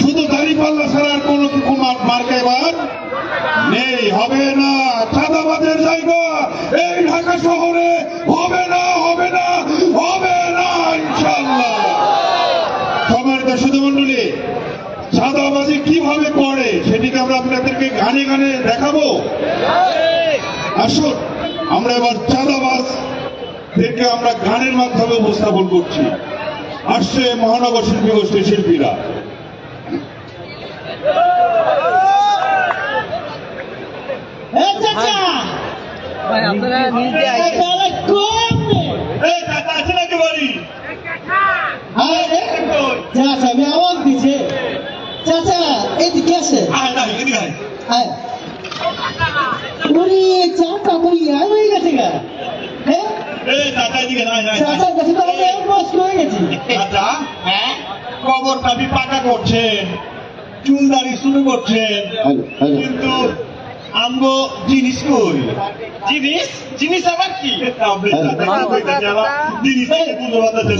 শুধু দাঁড়িপাল্লা ছাড়ার কোন কুমার মার্কা এবার হবে না চাঁদাবাদের জায়গা। এই ঢাকা শহরে হবে না হবে না, হবে না ইনশাল্লাহ শুধু মন্ডলী কীভাবে করে সেটিকে আমরা আপনাদেরকে গানে গানে দেখাবো। আসুন আমরা এবার চাঁদাবাজ থেকে আমরা গানের মাধ্যমে উপস্থাপন করছি। আসছে মহানগর শিল্পী গোষ্ঠীর শিল্পীরা। এ চাচা! ভাই আপনারা নিজে আইসেন তাহলে কম এই চাচা আছে নাকি বাড়ি আরে চাচা আমি আওয়াজ দিছে। চাচা এদিকে আসে ওরে চাচা কই আয় হয়ে গেছে গা। হ্যাঁ? কাছে তো আমি এক হয়ে গেছি। চাচা হ্যাঁ? কবর কাপি পাকা করছেন চুনদারি শুরু করছেন কিন্তু আমগো জিনিস কই? জিনিস? জিনিস আবার কি? জিনিস পুজো বাঁধাতে না।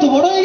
তো বড় হয়ে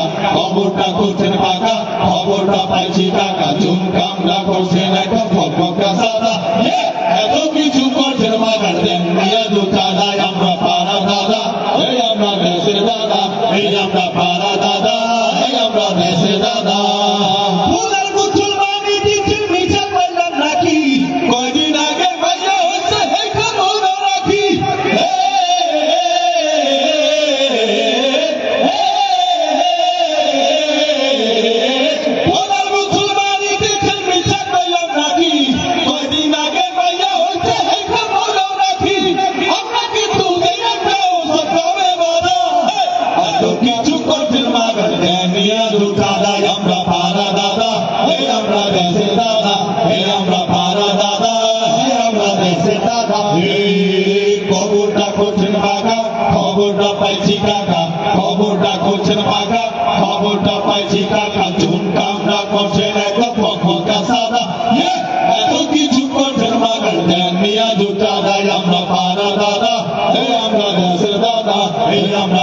খবরটা করছেন পাকা খবরটা পাইছি কাকা চুমকামটা করছেন একদম ফকফকা সাদা ইয়ে! এত কিছু করছেন মাগার দেন নিয়া দুটাদাই আমরা পারা দাদা এই আমরা দেশের দাদা, এই আমরা পারা কিছু করছেন মাগার দেনিয়া দুটাদাই আমরা পারা দাদা এই আমরা দেশে দাদা হে আমরা পারা দাদা এই আমরা দেশে দাদা এই খবরটা করছেন বাগা খবরটা পাইছি কাকা খবরটা করছেন বাগা খবরটা পাইছি কাকা